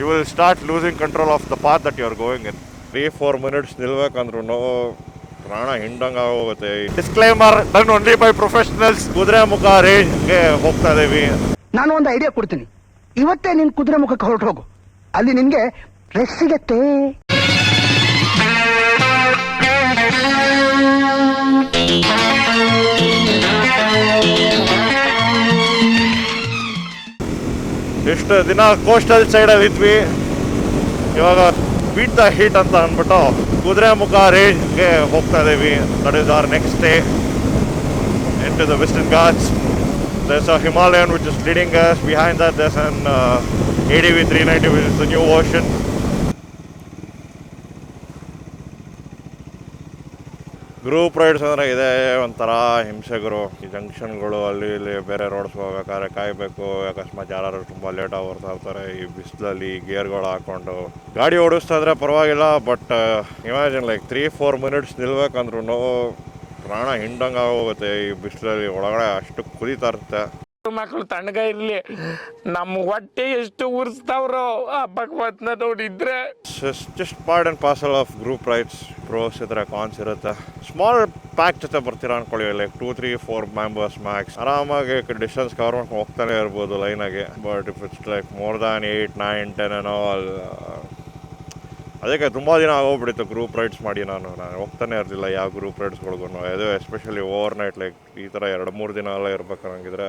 You will start losing control of the path that you are going in three four minutes ನಿಲ್ಬೇಕಂದ್ರೂ ಪ್ರಾಣ ಹಿಂಡಂಗೆ ಆಗೋಗುತ್ತೆ. Disclaimer done only by professionals Kudremukh ರೇಂಜ್ಗೆ ಹೋಗ್ತಾ ಇದೀವಿ. ನಾನು ಒಂದು idea ಕೊಡ್ತೀನಿ. ಇವತ್ತೇ ನಿನ್ ಕುದುರೆ ಮುಖಕ್ಕೆ ಹೊರಟು ಹೋಗು ಅಲ್ಲಿ ನಿನ್ಗೆ ರೆಸ್ಟ್ ಸಿಗತ್ತೆ. ಇಷ್ಟು ದಿನ ಕೋಸ್ಟಲ್ ಸೈಡಲ್ಲಿ ಇದ್ವಿ ಇವಾಗ ಬೀಟ್ ದ ಹೀಟ್ ಅಂತ ಅಂದ್ಬಿಟ್ಟು ಕುದುರೆ ಮುಖ ರೇಂಜ್ಗೆ ಹೋಗ್ತಾ ಇದ್ದೀವಿ that is our next day into the Western Ghats there's a Himalayan which is leading us. Behind that, there's an uh, ADV 390, which is the new version. Group rides ಅಂದರೆ ಇದೆ ಒಂಥರ ಹಿಂಸೆಗರು. ಈ ಜಂಕ್ಷನ್ಗಳು ಅಲ್ಲಿ ಇಲ್ಲಿ ಬೇರೆ ರೋಡ್ಸ್ ಹೋಗ್ಬೇಕಾದ್ರೆ ಕಾಯಬೇಕು. ಅಕಸ್ಮಾತ್ ಯಾರು ತುಂಬ ಲೇಟಾಗಿ ಬರ್ತಾ ಇರ್ತಾರೆ ಈ ಬಿಸಿಲಲ್ಲಿ ಗೇರ್ಗಳು ಹಾಕೊಂಡು ಗಾಡಿ ಓಡಿಸ್ತಾ ಇದ್ರೆ ಪರವಾಗಿಲ್ಲ but imagine like three four minutes ನಿಲ್ಬೇಕಂದ್ರೂ ಪ್ರಾಣ ಹಿಂಡಂಗೆ ಆಗೋಗುತ್ತೆ. ಈ ಬಿಸಿಲಲ್ಲಿ ಒಳಗಡೆ ಅಷ್ಟು ಕುದೀತಾ ಇರುತ್ತೆ. ಮಕ್ಕಳು ತಣ್ಣಗ ಇರ್ಲಿ. ನಮ್ಮ ಹೊಟ್ಟೆ ಎಷ್ಟು ಉರ್ಸ್ತಾವ್ರೋ ಆ ಭಗವತ್ನ ನೋಡಿದ್ರೆ. Just part and parcel of group rides pros ಇದ್ರೆ ಕಾನ್ಸ್ ಇರುತ್ತೆ. ಸ್ಮಾಲ್ ಪ್ಯಾಕ್ ಜೊತೆ ಬರ್ತೀರಾ ಅನ್ಕೊಳ್ಳಿ like two three four members max ಆರಾಮಾಗಿ ಡಿಸ್ಟೆನ್ಸ್ ಕವರ್ ಮಾಡ್ಕೊಂಡು ಹೋಗ್ತಾನೆ ಇರ್ಬೋದು ಲೈನಾಗಿ but if it's like more than eight nine ten ಏನೋ ಅದಕ್ಕೆ ತುಂಬ ದಿನ ಆಗೋಗ್ಬಿಡಿತ್ತು ಗ್ರೂಪ್ ರೈಡ್ಸ್ ಮಾಡಿ ನಾನು. ನಾನು ಹೋಗ್ತಾನೆ ಇರಲಿಲ್ಲ ಯಾವ ಗ್ರೂಪ್ ರೈಡ್ಸ್ಗಳಿಗೂ ಅದು ಎಸ್ಪೆಷಲಿ ಓವರ್ ನೈಟ್ ಲೈಕ್ ಈ ಥರ ಎರಡು, ಮೂರು ದಿನ ಎಲ್ಲ ಇರ್ಬೇಕು ಅನ್ನಂಗಿದ್ರೆ.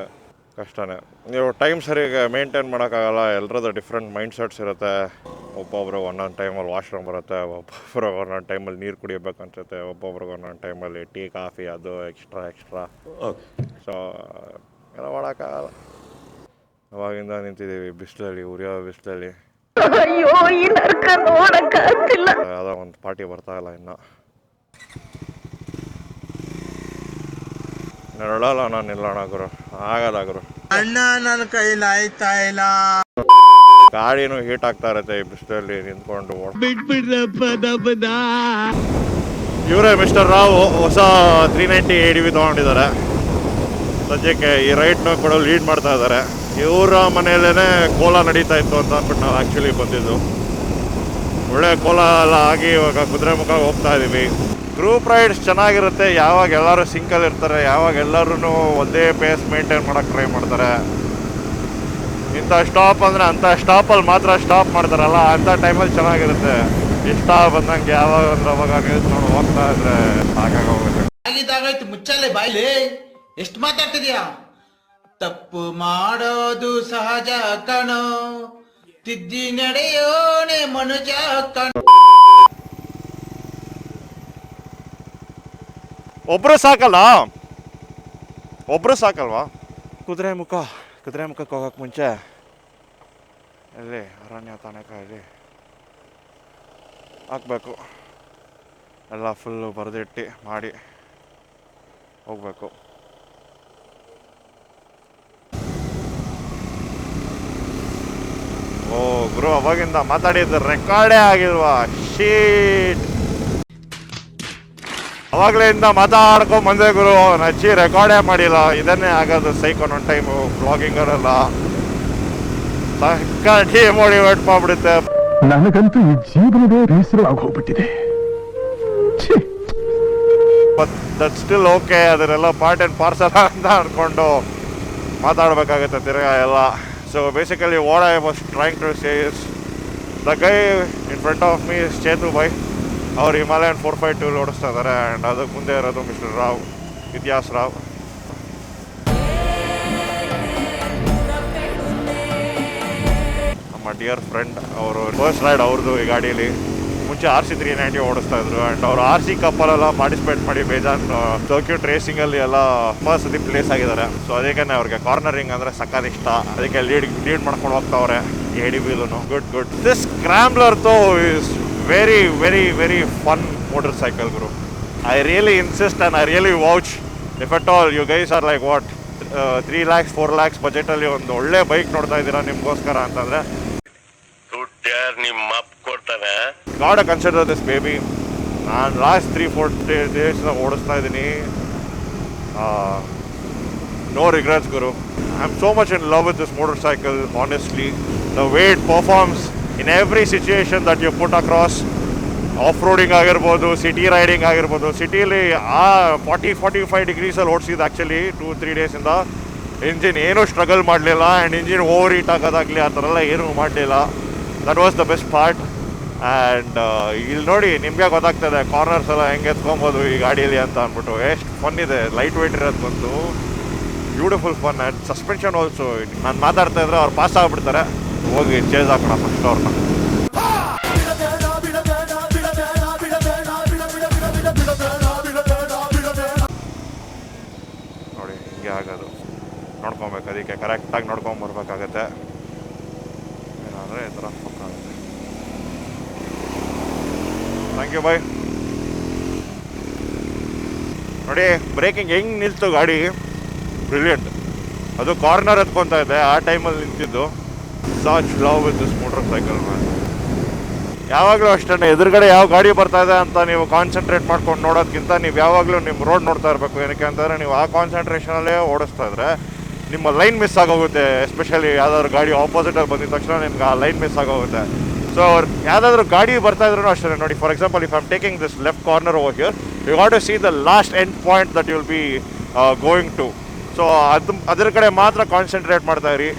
ಕಷ್ಟನೇ. ನೀವು ಟೈಮ್ ಸರಿಗೆ ಮೇಂಟೈನ್ ಮಾಡೋಕ್ಕಾಗಲ್ಲ ಎಲ್ಲರದ್ದು ಡಿಫ್ರೆಂಟ್ ಮೈಂಡ್ ಸೆಟ್ಸ್ ಇರುತ್ತೆ. ಒಬ್ಬೊಬ್ರಿಗೆ ಒಂದೊಂದು ಟೈಮಲ್ಲಿ ವಾಶ್ರೂಮ್ ಬರುತ್ತೆ ಒಬ್ಬೊಬ್ರಿಗೆ ಒಂದೊಂದು ಟೈಮಲ್ಲಿ ನೀರು ಕುಡಿಬೇಕು ಅನ್ಸುತ್ತೆ ಒಬ್ಬೊಬ್ರಿಗೆ ಒಂದೊಂದು ಟೈಮಲ್ಲಿ ಟೀ ಕಾಫಿ ಅದು ಎಕ್ಸ್ಟ್ರಾ ಎಕ್ಸ್ಟ್ರಾ ಸೊ ಎಲ್ಲ ಮಾಡೋಕ್ಕಾಗಲ್ಲ. ಅವಾಗಿಂದ ನಿಂತಿದ್ದೀವಿ ಬಿಸಿಲಲ್ಲಿ ಉರಿಯೋ ಬಿಸಿಲಲ್ಲಿ. ಅಯ್ಯೋ ಈ ನರ್ಕ ನೋಡಕ್ಕಾಗ್ತಿಲ್ಲ. ಯಾವುದೋ ಒಂದು ಪಾರ್ಟಿ ಬರ್ತಾ ಇಲ್ಲ ಇನ್ನು. ನೆರಳಲ್ಲ ನಾನು ನಿಲ್ಲೋಣ ಗುರು. ಆಗಲ್ಲ ಗುರು. ಅಣ್ಣ ನನ್ನ ಕೈಲಿ ಆಯ್ತಾ ಇಲ್ಲ? ಗಾಡಿನೂ ಹೀಟ್ ಆಗ್ತಾ ಇರತ್ತೆ ಈ ಬಿಸಿಲಲ್ಲಿ ನಿಂತ್ಕೊಂಡು ಇವರೇ ಮಿಸ್ಟರ್ ರಾವ್ ಹೊಸ three ninety A D D V ತೊಗೊಂಡಿದ್ದಾರೆ. ಸದ್ಯಕ್ಕೆ ಈ ರೈಡ್ನ ಕೂಡ ಲೀಡ್ ಮಾಡ್ತಾ ಇದ್ದಾರೆ. ಇವರ ಮನೆಯಲ್ಲೇ ಕೋಲ ನಡೀತಾ ಇತ್ತು ಅಂತ ಅಂದ್ಬಿಟ್ಟು ನಾವು ಆ್ಯಕ್ಚುಲಿ ಬಂದಿದ್ದು. ಒಳ್ಳೆ ಕೋಲ ಎಲ್ಲ ಆಗಿ ಇವಾಗ ಕುದುರೆ ಮುಖ ಹೋಗ್ತಾ ಇದೀವಿ. ಗ್ರೂಪ್ ರೈಡ್ಸ್ ಚೆನ್ನಾಗಿರುತ್ತೆ. ಯಾವಾಗ ಎಲ್ಲರೂ ಸಿಂಕಲ್ ಇರ್ತಾರೆ, ಯಾವಾಗ ಎಲ್ಲರೂ ಒಂದೇ ಪೇಸ್ ಮೇಂಟೈನ್ ಮಾಡೋಕ್ಕೆ ಟ್ರೈ ಮಾಡ್ತಾರೆ. ಇಂಥ ಸ್ಟಾಪ್ ಅಂದರೆ ಅಂಥ ಸ್ಟಾಪಲ್ಲಿ ಮಾತ್ರ ಸ್ಟಾಪ್ ಮಾಡ್ತಾರಲ್ಲ, ಅಂಥ ಟೈಮಲ್ಲಿ ಚೆನ್ನಾಗಿರುತ್ತೆ. ಇಷ್ಟ ಬಂದಂಗೆ ಯಾವಾಗ ಅಂದ್ರೆ ಅವಾಗ ನಿಲ್ಸ್ಕೊಂಡು ಹೋಗ್ತಾ ಇದ್ರೆ ಸಾಕಾಗೋಗುತ್ತೆ. ಆಗಿದ್ದಾಗಾಯ್ತು ಮುಚ್ಚಲೆ ಬಾಯ್ಲಿ, ಎಷ್ಟು ಮಾತಾಡ್ತಿದ್ಯಾ? ತಪ್ಪು ಮಾಡೋದು ಸಹಜ ಕಣೋ, ತಿದ್ದಿ ನಡೆಯೋಣೆ ಮನುಜ ಕಣೋ. ಒಬ್ರು ಸಾಕಲ್ಲ ಒಬ್ರು ಸಾಕಲ್ವಾ? ಕುದುರೆ ಮುಖ, ಕುದುರೆ ಮುಖಕ್ಕೆ ಹೋಗಕ್ ಮುಂಚೆ ಎಲ್ಲಿ ಅರಣ್ಯ ಇಲ್ಲಿ ಹಾಕ್ಬೇಕು. ಎಲ್ಲ ಫುಲ್ಲು ಬರೆದಿಟ್ಟು ಮಾಡಿ ಹೋಗ್ಬೇಕು. ಓ ಗುರು, ಅವಾಗಿಂದ ಮಾತಾಡಿದ್ದು ರೆಕಾರ್ಡೇ ಆಗಿಲ್ವಾ? ಶೀಟ್ ಅವಾಗ್ಲಿಂದ ಮಾತಾಡ್ಕೊಂಡು ಬಂದೆ ಗುರು ನಚ್ಚಿ ರೆಕಾರ್ಡೇ ಮಾಡಿಲ್ಲ. ಇದನ್ನೇ ಆಗೋದು ಸೈಕ್ ಒನ್ ಟೈಮು ಬ್ಲಾಗಿಂಗರೆಲ್ಲ ಸಕ್ಕ ಡಿಮೋಟಿವೇಟ್ ಮಾಡ್ಬಿಡುತ್ತೆ. ನನಗಂತೂ ಈ ಜೀವನವೇ ಬೇಸರ ಹೋಗ್ಬಿಟ್ಟಿದೆ ಛೀ. ಬಟ್ ದಟ್ ಸ್ಟಿಲ್ ಓಕೆ ಅದನ್ನೆಲ್ಲ ಪಾರ್ಟ್ ಆ್ಯಂಡ್ ಪಾರ್ಸಲ್ ಅಂತ ಅನ್ಕೊಂಡು ಮಾತಾಡಬೇಕಾಗುತ್ತೆ ತಿರ್ಗಾ ಎಲ್ಲ. So basically what I was trying to says the guy in front of me Chethu by ಅವ್ರು ಹಿಮಾಲಯನ್ ಫೋರ್ ಫೈವ್ ಟೂ ಓಡಿಸ್ತಾ ಇದ್ದಾರೆ ಆ್ಯಂಡ್ ಅದಕ್ಕೆ ಮುಂದೆ ಇರೋದು ಮಿಸ್ಟರ್ ರಾವ್, ಇತಿಹಾಸ್ ರಾವ್. ನಮ್ಮ ಡಿಯರ್ ಫ್ರೆಂಡ್ ಅವರು ಫಸ್ಟ್ ರೈಡ್ ಅವ್ರದ್ದು ಈ ಗಾಡೀಲಿ. ಮುಂಚೆ ಆರ್ ಸಿ ತ್ರೀ ನೈಂಟಿ ಓಡಿಸ್ತಾ ಇದ್ರು ಆ್ಯಂಡ್ ಅವ್ರು ಆರ್ ಸಿ ಕಪ್ಪಲೆಲ್ಲ ಪಾರ್ಟಿಸಿಪೇಟ್ ಮಾಡಿ ಬೇಜಾನ್ ಸರ್ಕ್ಯೂಟ್ ರೇಸಿಂಗಲ್ಲಿ ಎಲ್ಲ ಫಸ್ಟ್ ಸತಿ ಪ್ಲೇಸ್ ಆಗಿದ್ದಾರೆ. ಸೊ ಅದಕ್ಕೆ ಅವ್ರಿಗೆ ಕಾರ್ನರಿಂಗ್ ಅಂದರೆ ಸಕ್ಕತ್ ಇಷ್ಟ. ಅದಕ್ಕೆ ಲೀಡ್ ಲೀಡ್ ಮಾಡ್ಕೊಂಡು ಹೋಗ್ತಾವ್ರೆ. ಎ ಡಿ ಬಿಲೂ good good this scrambler though is very very very fun motorcycle Guru I really insist and I really watch if at all you guys are like what three lakhs four lakhs ಬಜೆಟಲ್ಲಿ ಒಂದು ಒಳ್ಳೆ bike ನೋಡ್ತಾ ಇದ್ದೀರಾ ನಿಮಗೋಸ್ಕರ ಅಂತಂದರೆ? ನಿಮ್ಮ ಕೊಡ್ತಾನೆ god consider this baby ನಾನು last three four days ಓಡಿಸ್ತಾ ಇದ್ದೀನಿ. No regrets Guru I am so much in love with this motor cycle honestly the weight performs in every situation that you put across off roading ಆಗಿರ್ಬೋದು city riding ಆಗಿರ್ಬೋದು ಸಿಟಿಲಿ ಆ forty forty five ಡಿಗ್ರೀಸಲ್ಲಿ ಓಡಿಸಿದ್ದು actually two three ಡೇಸಿಂದ engine ಏನೂ struggle ಮಾಡಲಿಲ್ಲ and engine over heat ಆಗೋದಾಗಲಿ ಆ ಥರ ಎಲ್ಲ ಏನೂ ಮಾಡಲಿಲ್ಲ. That was the best part and ಇಲ್ಲಿ ನೋಡಿ ನಿಮಗೆ ಗೊತ್ತಾಗ್ತದೆ ಕಾರ್ನರ್ಸ್ ಎಲ್ಲ ಹೆಂಗೆ ಎತ್ಕೊಬೋದು ಈ ಗಾಡೀಲಿ ಅಂತ ಅಂದ್ಬಿಟ್ಟು. ಎಷ್ಟು ಫನ್ ಇದೆ ಲೈಟ್ ವೆಯ್ಟ್ ಇರೋದು ಬಂತು beautiful fun and suspension also ನಾನು ಮಾತಾಡ್ತಾ ಇದ್ರೆ ಅವ್ರು ಪಾಸ್ ಆಗಿಬಿಡ್ತಾರೆ. ಹೋಗಿ ಚೇಂಜ್ ಹಾಕೋಣ ಫಸ್ಟ್ ಅವ್ರನ್ನ. ನೋಡಿ, ಹಿಂಗೆ ಆಗೋದು. ನೋಡ್ಕೊಬೇಕು ಅದಕ್ಕೆ ಕರೆಕ್ಟಾಗಿ ನೋಡ್ಕೊಂಬರ್ಬೇಕಾಗತ್ತೆ ಏನಾದರೆ ಈ ಥರ ಥ್ಯಾಂಕ್ ಯು ಬಾಯ್ ನೋಡಿ ಬ್ರೇಕಿಂಗ್ ಹೆಂಗೆ ನಿಲ್ತು ಗಾಡಿ? ಬ್ರಿಲಿಯಂಟ್ ಅದು ಕಾರ್ನರ್ ಎತ್ಕೊತಾ ಇದೆ, ಆ ಟೈಮಲ್ಲಿ ನಿಂತಿದ್ದು. Such love with this motorcycle man ಯಾವಾಗಲೂ ಅಷ್ಟೇ ಎದುರುಗಡೆ ಯಾವ ಗಾಡಿ ಬರ್ತಾ ಇದೆ ಅಂತ ನೀವು ಕಾನ್ಸಂಟ್ರೇಟ್ ಮಾಡ್ಕೊಂಡು ನೋಡೋದಕ್ಕಿಂತ ನೀವು ಯಾವಾಗಲೂ ನಿಮ್ಮ ರೋಡ್ ನೋಡ್ತಾ ಇರಬೇಕು. ಏನಕ್ಕೆ ಅಂತಂದರೆ ನೀವು ಆ ಕಾನ್ಸಂಟ್ರೇಷನಲ್ಲೇ ಓಡಿಸ್ತಾ ಇದ್ರೆ ನಿಮ್ಮ ಲೈನ್ ಮಿಸ್ ಆಗೋಗುತ್ತೆ. ಎಸ್ಪೆಷಲಿ ಯಾವ್ದಾದ್ರು ಗಾಡಿ ಆಪೋಸಿಟಲ್ಲಿ ಬಂದಿದ ತಕ್ಷಣ ನಿಮ್ಗೆ ಆ ಲೈನ್ ಮಿಸ್ ಆಗೋಗುತ್ತೆ. ಸೊ ಅವ್ರು ಯಾವುದಾದ್ರೂ ಗಾಡಿ ಬರ್ತಾ ಇದ್ರೂ ಅಷ್ಟೇ ನೋಡಿ for example if I'm taking this left corner over here you got to see the last end point that will be going to so ಅದು, ಅದ್ರ ಕಡೆ ಮಾತ್ರ ಕಾನ್ಸಂಟ್ರೇಟ್ ಮಾಡ್ತಾ ಇರಿ.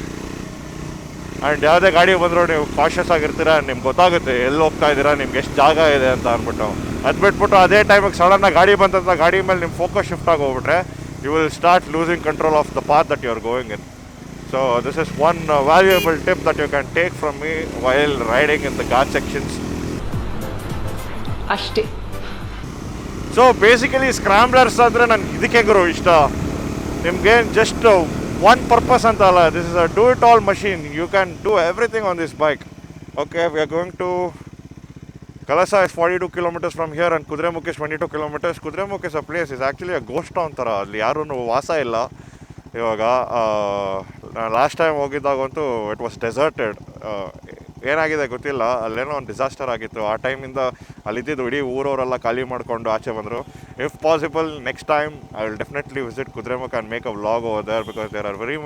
ಆ್ಯಂಡ್ ಯಾವುದೇ ಗಾಡಿ ಬಂದರೂ ನೀವು ಕಾಷಸ್ ಆಗಿರ್ತೀರಾ ನಿಮ್ಗೆ ಗೊತ್ತಾಗುತ್ತೆ ಎಲ್ಲಿ ಹೋಗ್ತಾ ಇದ್ದೀರಾ ನಿಮ್ಗೆ ಎಷ್ಟು ಜಾಗ ಇದೆ ಅಂತ ಅಂದ್ಬಿಟ್ಟು. ಅದು ಬಿಟ್ಬಿಟ್ಟು ಅದೇ ಟೈಮಿಗೆ ಸಡನ್ನಾಗಿ ಗಾಡಿ ಬಂದಂಥ ಗಾಡಿ ಮೇಲೆ ನಿಮ್ಮ ಫೋಕಸ್ ಶಿಫ್ಟ್ ಆಗಿ ಹೋಗ್ಬಿಟ್ರೆ you will start losing control of the path that you are going in so this is one valuable tip that you can take from me while riding in the ghat sections ಅಷ್ಟೇ. So basically scramblers ಅಂದರೆ ನನಗೆ ಇದಕ್ಕೆ ಗುರು ಇಷ್ಟ. ನಿಮ್ಗೇನು just one purpose ಅಂತ ಅಲ್ಲ this is a do it all machine you can do everything on this bike okay we are going to Kalasa is forty two kilometers from here and Kudremukh is twenty two kilometers Kudremukh is a place is actually a ghost ಅಂತಾರ ಅಲ್ಲಿ ಯಾರೂ ವಾಸ ಇಲ್ಲ. ಇವಾಗ last time ಹೋಗಿದ್ದಾಗಂತೂ it was deserted ಏನಾಗಿದೆ ಗೊತ್ತಿಲ್ಲ. ಅಲ್ಲೇನೋ ಒಂದು ಡಿಸಾಸ್ಟರ್ ಆಗಿತ್ತು. ಆ ಟೈಮಿಂದ ಅಲ್ಲಿದ್ದಿದ್ದು ಇಡೀ ಊರವರೆಲ್ಲ ಖಾಲಿ ಮಾಡಿಕೊಂಡು ಆಚೆ ಬಂದರು. If possible next time I will definitely visit Kudremukh and make a vlog over there because there are very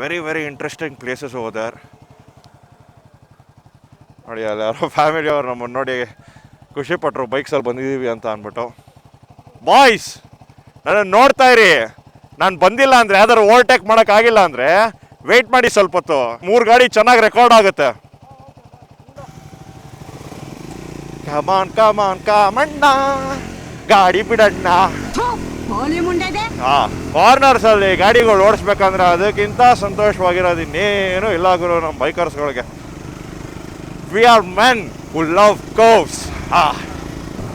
very very interesting places over there ನೋಡಿ, ಅಲ್ಲಿ ಯಾರೋ ಫ್ಯಾಮಿಲಿ ಅವ್ರು ನಮ್ಮನ್ನು ನೋಡಿ ಖುಷಿ ಪಟ್ಟರು ಬೈಕ್ಸಲ್ಲಿ ಬಂದಿದ್ದೀವಿ ಅಂತ ಅಂದ್ಬಿಟ್ಟು. ಬಾಯ್ಸ್ ನನ್ನನ್ನು ನೋಡ್ತಾ ಇರಿ. ನಾನು ಬಂದಿಲ್ಲ ಅಂದರೆ, ಯಾವ್ದಾದ್ರು ಓವರ್ಟೇಕ್ ಮಾಡೋಕ್ಕಾಗಿಲ್ಲ ಅಂದರೆ ವೆಯ್ಟ್ ಮಾಡಿ ಸ್ವಲ್ಪ ಹೊತ್ತು. ಮೂರು ಗಾಡಿ ಚೆನ್ನಾಗಿ ರೆಕಾರ್ಡ್ ಆಗುತ್ತೆ. ಕಮಾನ್ ಕಮಾನ್ ಕಾಮಣ್ಣ ಗಾಡಿ ಬಿಡಣ್ಣ. ಹಾ ಕಾರ್ನರ್ಸ್ ಅಲ್ಲಿ ಗಾಡಿಗಳು ಓಡಿಸ್ಬೇಕಂದ್ರೆ ಅದಕ್ಕಿಂತ ಸಂತೋಷವಾಗಿರೋದು ಇನ್ನೇನು ಇಲ್ಲ ಗುರು ನಮ್ಮ ಬೈಕರ್ಸ್ಗಳಿಗೆ we are men who love curves ಹಾ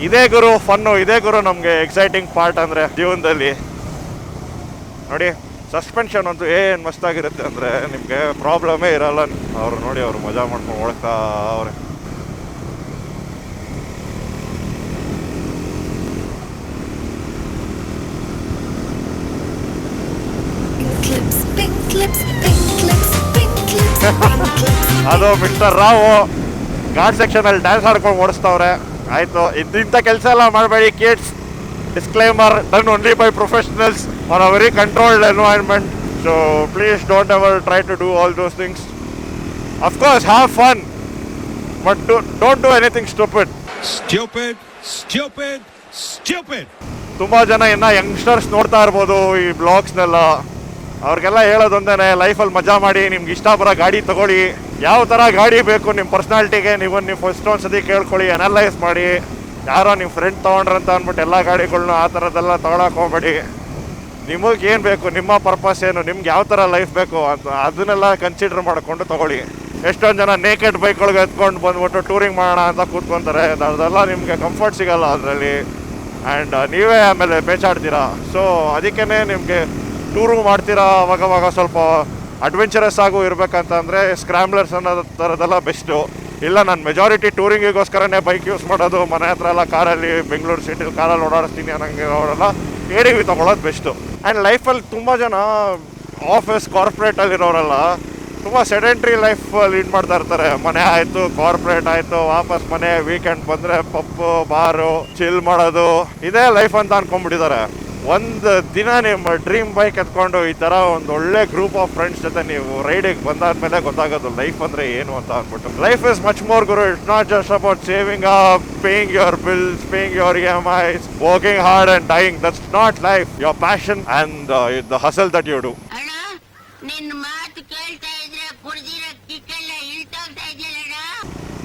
ಇದೇ ಗುರು ಫನ್ನು ಇದೇ ಗುರು ನಮಗೆ ಎಕ್ಸೈಟಿಂಗ್ ಪಾರ್ಟ್ ಅಂದರೆ ಜೀವನದಲ್ಲಿ. ನೋಡಿ ಸಸ್ಪೆನ್ಷನ್ ಅಂತೂ ಏನು ಮಸ್ತಾಗಿರುತ್ತೆ ಅಂದರೆ ನಿಮಗೆ ಪ್ರಾಬ್ಲಮೇ ಇರಲ್ಲ. ಅವರು ನೋಡಿ ಅವರು ಮಜಾ ಮಾಡ್ಕೊಂಡು ಓಡ್ತಾ ಅವ್ರೆ. ಅದು ಮಿಸ್ಟರ್ ರಾವು. ಸೆಕ್ಷನ್ ಸೆಕ್ಷನಲ್ಲಿ ಡ್ಯಾನ್ಸ್ ಆಡ್ಕೊಂಡು ಓಡಿಸ್ತವ್ರೆ. ಆಯಿತು ಇಂಥ ಕೆಲಸ ಎಲ್ಲ ಮಾಡಬೇಡಿ kids disclaimer done only by professionals on a very controlled environment so please don't ever try to do all those things of course have fun but don't do anything stupid Stupid, stupid, stupid. ತುಂಬ ಜನ ಇನ್ನ youngsters ನೋಡ್ತಾ ಇರ್ಬೋದು ಈ ಬ್ಲಾಗ್ಸ್ನೆಲ್ಲ ಅವ್ರಿಗೆಲ್ಲ ಹೇಳೋದೊಂದೇನೆ ಲೈಫಲ್ಲಿ ಮಜಾ ಮಾಡಿ ನಿಮ್ಗೆ ಇಷ್ಟ ಬರೋ ಗಾಡಿ ತಗೊಳ್ಳಿ. ಯಾವ ಥರ ಗಾಡಿ ಬೇಕು ನಿಮ್ಮ ಪರ್ಸ್ನಾಲಿಟಿಗೆ ನೀವು ನೀವು ಫಸ್ಟ್ ಒಂದು ಸತಿ ಕೇಳ್ಕೊಳ್ಳಿ ಅನಲೈಸ್ ಮಾಡಿ. ಯಾರೋ ನಿಮ್ಮ ಫ್ರೆಂಡ್ ತೊಗೊಂಡ್ರಂತ ಅಂದ್ಬಿಟ್ಟು ಎಲ್ಲ ಗಾಡಿಗಳನ್ನ ಆ ಥರದ್ದೆಲ್ಲ ತೊಗೊಳಕ್ಕೆ ಹೋಗ್ಬೇಡಿ. ನಿಮಗೆ ಏನು ಬೇಕು, ನಿಮ್ಮ ಪರ್ಪಸ್ ಏನು, ನಿಮ್ಗೆ ಯಾವ ಥರ ಲೈಫ್ ಬೇಕು ಅಂತ ಅದನ್ನೆಲ್ಲ ಕನ್ಸಿಡರ್ ಮಾಡಿಕೊಂಡು ತಗೊಳ್ಳಿ. ಎಷ್ಟೊಂದು ಜನ ನೇಕೆಡ್ ಬೈಕ್ಗಳಿಗೆ ಎತ್ಕೊಂಡು ಬಂದ್ಬಿಟ್ಟು ಟೂರಿಂಗ್ ಮಾಡೋಣ ಅಂತ ಕೂತ್ಕೊಂತಾರೆ. ಅದೆಲ್ಲ ನಿಮಗೆ ಕಂಫರ್ಟ್ ಸಿಗಲ್ಲ ಅದರಲ್ಲಿ. ಆ್ಯಂಡ್ ನೀವೇ ಆಮೇಲೆ ಬೇಚಾಡ್ತೀರಾ ಸೊ ಅದಕ್ಕೇ ನಿಮಗೆ ಟೂರು ಮಾಡ್ತೀರಾ ಅವಾಗವಾಗ ಸ್ವಲ್ಪ ಅಡ್ವೆಂಚರಸ್ ಆಗು ಇರಬೇಕಂತಂದರೆ ಸ್ಕ್ರಾಂಬ್ಲರ್ಸ್ ಅನ್ನೋ ಥರದೆಲ್ಲ ಬೆಸ್ಟು. ಇಲ್ಲ, ನಾನು ಮೆಜಾರಿಟಿ ಟೂರಿಂಗಿಗೋಸ್ಕರನೇ ಬೈಕ್ ಯೂಸ್ ಮಾಡೋದು, ಮನೆ ಹತ್ರ ಎಲ್ಲ ಕಾರಲ್ಲಿ ಬೆಂಗಳೂರು ಸಿಟಿಲಿ ಕಾರಲ್ಲಿ ಓಡಾಡಿಸ್ತೀನಿ ಅನ್ನೋಂಗೆ ಅವರೆಲ್ಲ ಎ ವಿ ತೊಗೊಳೋದು ಬೆಸ್ಟು. ಆ್ಯಂಡ್ ಲೈಫಲ್ಲಿ ತುಂಬ ಜನ ಆಫೀಸ್ ಕಾರ್ಪೊರೇಟಲ್ಲಿರೋರೆಲ್ಲ ತುಂಬ ಸೆಡೆಂಟ್ರಿ ಲೈಫ್ ಲೀಡ್ ಮಾಡ್ತಾ ಇರ್ತಾರೆ. ಮನೆ ಆಯಿತು ಕಾರ್ಪೊರೇಟ್ ಆಯಿತು, ವಾಪಸ್ ಮನೆ ವೀಕೆಂಡ್ ಬಂದರೆ ಪಪ್ಪು ಬಾರು ಚಿಲ್ ಮಾಡೋದು, ಇದೇ ಲೈಫ್ ಅಂತ ಅನ್ಕೊಂಡ್ಬಿಟ್ಟಿದ್ದಾರೆ. ಒಂದು ದಿನ ನಿಮ್ಮ ಡ್ರೀಮ್ ಬೈಕ್ ಎತ್ಕೊಂಡು ಈ ಥರ ಒಂದು ಒಳ್ಳೆ ಗ್ರೂಪ್ ಆಫ್ ಫ್ರೆಂಡ್ಸ್ ಜೊತೆ ನೀವು ರೈಡಿಗೆ ಬಂದಾದ್ಮೇಲೆ ಗೊತ್ತಾಗೋದು ಲೈಫ್ ಅಂದರೆ ಏನು ಅಂತ ಅಂದ್ಬಿಟ್ಟು. Life is much more Guru. It's not just about saving up paying your bills paying your E M Is working hard and dying that's not life your passion and the hustle that you do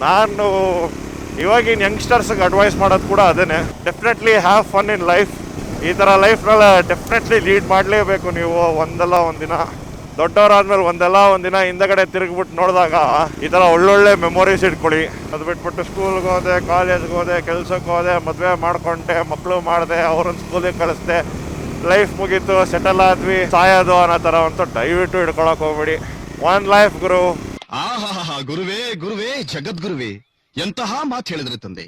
ನಾನು ಇವಾಗಿನ ಯಂಗ್ಸ್ಟರ್ಸ್ಗೆ advice ಮಾಡೋದು ಕೂಡ ಅದೇನೆ. Definitely have fun in life ಈ ಥರ ಲೈಫ್ನೆಲ್ಲ definitely lead ಮಾಡಲೇಬೇಕು ನೀವು ಒಂದಲ್ಲ ಒಂದಿನ. ದೊಡ್ಡವರಾದ್ಮೇಲೆ ಒಂದಲ್ಲ ಒಂದಿನ ಹಿಂದಗಡೆ ತಿರುಗ್ಬಿಟ್ಟು ನೋಡಿದಾಗ ಈ ಥರ ಒಳ್ಳೊಳ್ಳೆ ಮೆಮೊರೀಸ್ ಇಟ್ಕೊಳ್ಳಿ. ಅದು ಬಿಟ್ಬಿಟ್ಟು ಸ್ಕೂಲ್ಗೆ ಹೋದೆ ಕಾಲೇಜ್ಗೆ ಹೋದೆ ಕೆಲ್ಸಕ್ಕೆ ಹೋದೆ, ಮದುವೆ ಮಾಡ್ಕೊಂಡೆ ಮಕ್ಕಳು ಮಾಡಿದೆ, ಅವ್ರನ್ನ ಸ್ಕೂಲಿಗೆ ಕಳಿಸ್ದೆ ಲೈಫ್ ಮುಗೀತು ಸೆಟಲ್ ಆದ್ವಿ, ಸಾಯೋದು ಅನ್ನೋ ಥರ ಅಂತೂ ದಯವಿಟ್ಟು ಹಿಡ್ಕೊಳಕ್ ಹೋಗ್ಬಿಡಿ. ಒನ್ ಲೈಫ್ ಗುರು. ಗುರುವೇ ಗುರುವೇ, ಜಗದ್ಗುರುವೇ. ಎಂತಹ ಮಾತು ಹೇಳಿದ್ರೆ ತಂದೆ.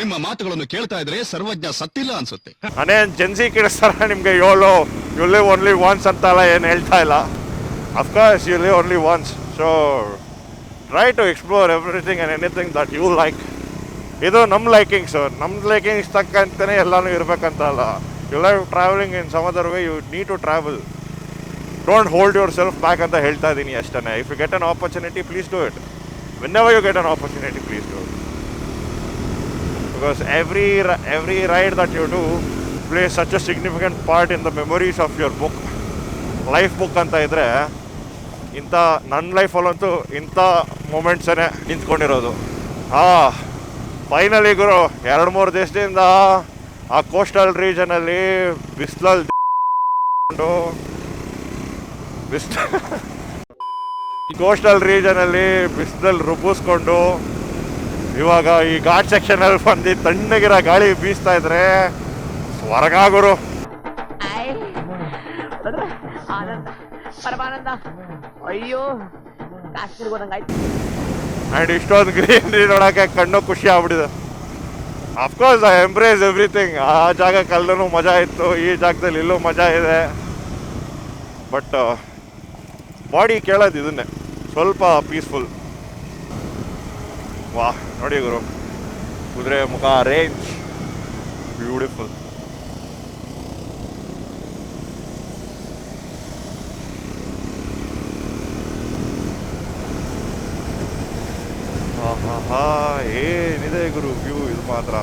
ನಿಮ್ಮ ಮಾತುಗಳನ್ನು ಕೇಳ್ತಾ ಇದ್ರೆ ಸರ್ವಜ್ಞ ಸತ್ತಿಲ್ಲ ಅನ್ಸುತ್ತೆ. ಅನೇ ಜನ್ಸಿ ಕಿಡಿಸ್ತಾರ ನಿಮಗೆ? ಏಳು ಯು ಲಿವ್ ಓನ್ಲಿ ಒನ್ಸ್ ಅಂತೆಲ್ಲ ಏನು ಹೇಳ್ತಾ ಇಲ್ಲ? Of course you live only once so try to explore everything and anything that you like ಇದು ನಮ್ಮ ಸರ್ ನಮ್ಮ ಲೈಕಿಂಗ್ಸ್ ತಕ್ಕಂತಲೇ ಎಲ್ಲಾನು ಇರಬೇಕಂತ ಅಲ್ಲ you live travelling in some other way you need to travel don't hold yourself back ಅಂತ ಹೇಳ್ತಾ ಇದ್ದೀನಿ ಅಷ್ಟೇ if you get an opportunity please do it whenever you get an opportunity please do it because every every ride that you do plays such a significant part in the memories of your book. Life book ಅಂತ ಇದ್ದರೆ ಇಂಥ ನನ್ನ ಲೈಫಲ್ಲಂತೂ ಇಂಥ ಮೂಮೆಂಟ್ಸೇ ನಿಂತ್ಕೊಂಡಿರೋದು. ಹಾಂ finally ಗುರು, ಎರಡು ಮೂರು ದಿವಸದಿಂದ ಆ ಕೋಸ್ಟಲ್ ರೀಜನಲ್ಲಿ ಬಿಸಿಲಲ್ಲಿ ಬಿಸ್ ಕೋಸ್ಟಲ್ ರೀಜನಲ್ಲಿ ಬಿಸಿಲಲ್ಲಿ ರುಬ್ಬಿಸ್ಕೊಂಡು ಇವಾಗ ಈ ಘಾಟ್ ಸೆಕ್ಷನ್ ಅಲ್ಲಿ ಬಂದು ತಣ್ಣಗಿರೋ ಗಾಳಿ ಬೀಸ್ತಾ ಇದ್ರೆ ಸ್ವರ್ಗ ಗುರು ಆನಂದ ಪರಮಾನಂದ. ಅಯ್ಯೋ ಆ್ಯಂಡ್ ಇಷ್ಟೊಂದು ಗ್ರೀನರಿ ನೋಡಕ್ಕೆ ಕಣ್ಣು ಖುಷಿ ಆಗ್ಬಿಟ್ಟಿದೆ. ಅಫ್ಕೋರ್ಸ್ ಐ ಎಂಬ್ರೇಸ್ ಎವ್ರಿಥಿಂಗ್ ಆ ಜಾಗ ಅಲ್ಲೂ ಮಜಾ ಇತ್ತು ಈ ಜಾಗದಲ್ಲಿ ಇಲ್ಲೂ ಮಜಾ ಇದೆ. ಬಟ್ ಬಾಡಿ ಕೇಳೋದು ಇದನ್ನೇ. ಸ್ವಲ್ಪ ಪೀಸ್ಫುಲ್ ವಾ ನೋಡಿ ಗುರು. ಕುದುರೆ ಮುಖ ರೇಂಜ್ ಬ್ಯೂಟಿಫುಲ್ ಆಹಾ ಏನಿದೆ ಗುರು ವ್ಯೂ ಇದು ಮಾತ್ರ.